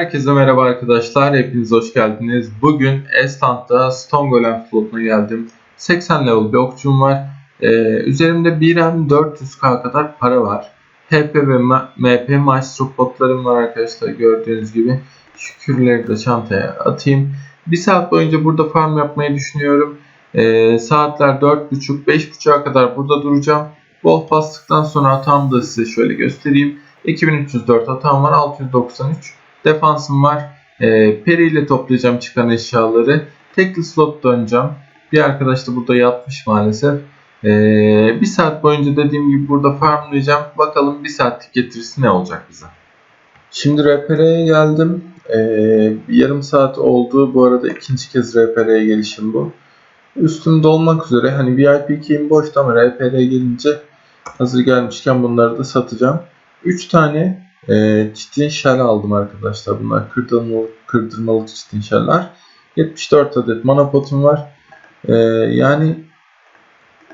Herkese merhaba arkadaşlar. Hepiniz hoş geldiniz. Bugün Estant'ta Stone Golem slotuna geldim. 80 level bir okçum var. Ee, üzerimde 1M 400k kadar para var. HP ve MP Maestro potlarım var arkadaşlar gördüğünüz gibi. Şükürleri de çantaya atayım. Bir saat boyunca burada farm yapmayı düşünüyorum. Ee, saatler 4.30-5.30'a kadar burada duracağım. Wolf bastıktan sonra hatamı da size şöyle göstereyim. 2304 hatam var 693 defansım var. E, peri ile toplayacağım çıkan eşyaları. Tekli slot döneceğim. Bir arkadaş da burada yatmış maalesef. E, bir saat boyunca dediğim gibi burada farmlayacağım. Bakalım bir saatlik getirisi ne olacak bize. Şimdi RPR'ye geldim. E, yarım saat oldu. Bu arada ikinci kez RPR'ye gelişim bu. Üstüm dolmak üzere. Hani VIP key'im boştu ama RPR'ye gelince hazır gelmişken bunları da satacağım. 3 tane e, çitin shell aldım arkadaşlar. Bunlar kırdırmalı, kırdırmalı çitin shell'ler. 74 adet mana potum var. E, yani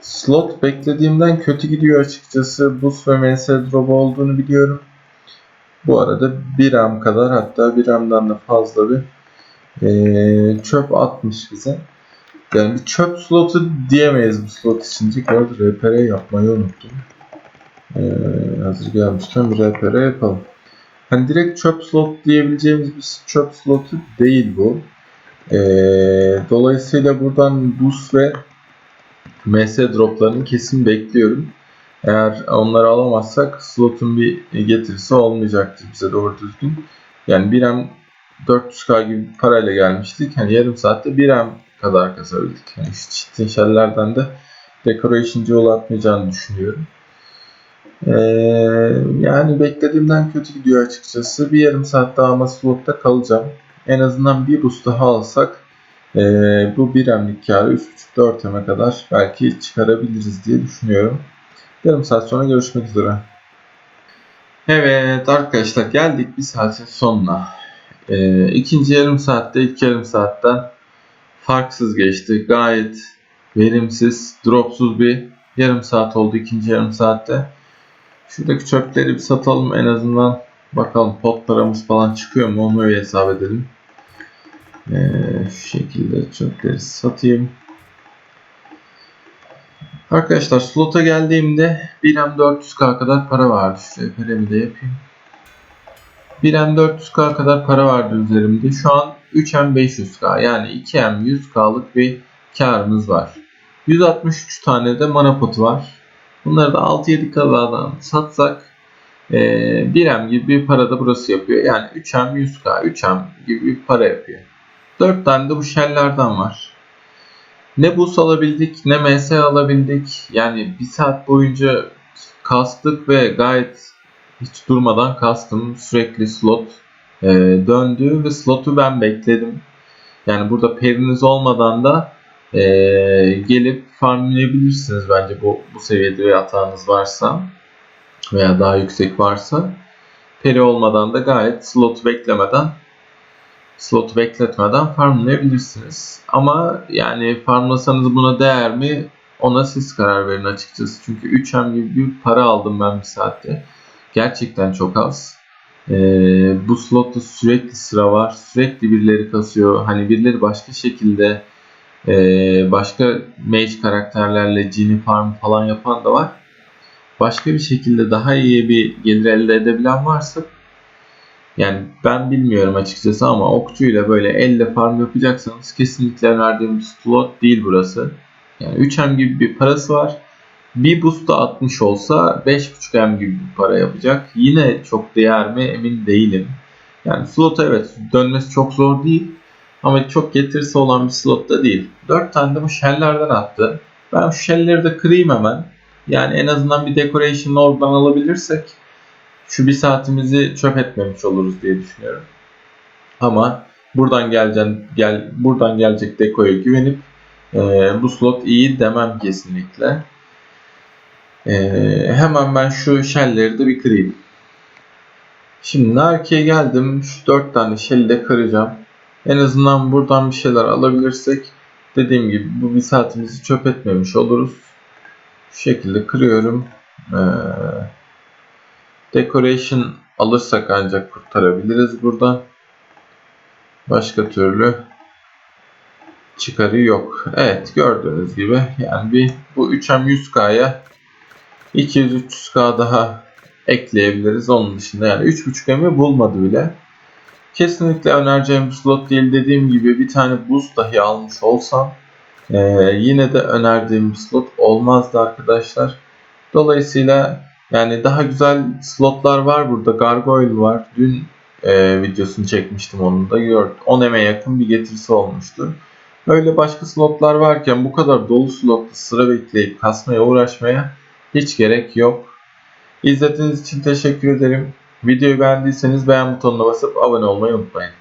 slot beklediğimden kötü gidiyor açıkçası. Boost ve MS drop olduğunu biliyorum. Bu arada 1 am kadar hatta 1 amdan da fazla bir e, çöp atmış bize. Yani bir çöp slotu diyemeyiz bu slot için. Bu arada RPR yapmayı unuttum. Ee, hazır gelmişken bir RPR yapalım. Hani direkt çöp slot diyebileceğimiz bir çöp slotu değil bu. Ee, dolayısıyla buradan boost ve MS droplarını kesin bekliyorum. Eğer onları alamazsak slotun bir getirisi olmayacaktır bize doğru düzgün. Yani 1M 400k gibi parayla gelmiştik. Hani yarım saatte 1M kadar kazabildik. Yani şu çitin şellerden de decoration'cı yol atmayacağını düşünüyorum. Ee, yani beklediğimden kötü gidiyor açıkçası. Bir yarım saat daha ama slotta kalacağım. En azından bir boost daha alsak e, bu bir emlik karı 3.5-4 eme kadar belki çıkarabiliriz diye düşünüyorum. Yarım saat sonra görüşmek üzere. Evet arkadaşlar geldik bir saatin sonuna. E, ikinci yarım saatte ilk yarım saatten farksız geçti. Gayet verimsiz, dropsuz bir yarım saat oldu ikinci yarım saatte. Şuradaki çöpleri bir satalım en azından. Bakalım pot paramız falan çıkıyor mu onu bir hesap edelim. Ee, şu şekilde çöpleri satayım. Arkadaşlar slota geldiğimde 1M 400k kadar para vardı. Şuraya paremi de yapayım. 1M 400k kadar para vardı üzerimde. Şu an 3M 500k yani 2M 100k'lık bir karımız var. 163 tane de mana potu var. Bunları da 6-7 kazadan satsak e, 1M gibi bir para da burası yapıyor. Yani 3M 100K, 3M gibi bir para yapıyor. 4 tane de bu shell'lerden var. Ne boost alabildik ne MS alabildik. Yani bir saat boyunca kastık ve gayet hiç durmadan kastım. Sürekli slot e, döndü ve slotu ben bekledim. Yani burada periniz olmadan da e, gelip farmlayabilirsiniz bence bu, bu seviyede bir hatanız varsa veya daha yüksek varsa. Peri olmadan da gayet slot beklemeden slot bekletmeden farmlayabilirsiniz. Ama yani farmlasanız buna değer mi ona siz karar verin açıkçası. Çünkü 3M gibi bir para aldım ben bir saatte. Gerçekten çok az. Ee, bu slotta sürekli sıra var. Sürekli birileri kasıyor. Hani birileri başka şekilde ee, başka mage karakterlerle Genie Farm falan yapan da var. Başka bir şekilde daha iyi bir gelir elde edebilen varsa yani ben bilmiyorum açıkçası ama okçuyla böyle elle farm yapacaksanız kesinlikle önerdiğim bir slot değil burası. Yani 3M gibi bir parası var. Bir boost da 60 olsa 5.5M gibi bir para yapacak. Yine çok değer mi emin değilim. Yani slot evet dönmesi çok zor değil. Ama çok getirisi olan bir slot da değil. 4 tane de bu shell'lerden attı. Ben şu shell'leri de kırayım hemen. Yani en azından bir decoration oradan alabilirsek şu bir saatimizi çöp etmemiş oluruz diye düşünüyorum. Ama buradan geleceğim, gel buradan gelecek dekoya güvenip e, bu slot iyi demem kesinlikle. E, hemen ben şu shell'leri de bir kırayım. Şimdi Narki'ye geldim. Şu 4 tane shell'i de kıracağım. En azından buradan bir şeyler alabilirsek dediğim gibi bu bir saatimizi çöp etmemiş oluruz. Şu şekilde kırıyorum. Ee, decoration alırsak ancak kurtarabiliriz buradan. Başka türlü çıkarı yok. Evet gördüğünüz gibi yani bir bu 3M 100K'ya 200-300K daha ekleyebiliriz. Onun dışında yani 3.5M'i bulmadı bile. Kesinlikle önereceğim bir slot değil. Dediğim gibi bir tane buz dahi almış olsam ee, yine de önerdiğim bir slot olmazdı arkadaşlar. Dolayısıyla yani daha güzel slotlar var burada. Gargoyle var. Dün e, videosunu çekmiştim onun da. Gördüm. 10 eme yakın bir getirisi olmuştu. Öyle başka slotlar varken bu kadar dolu slotta sıra bekleyip kasmaya uğraşmaya hiç gerek yok. İzlediğiniz için teşekkür ederim. Videoyu beğendiyseniz beğen butonuna basıp abone olmayı unutmayın.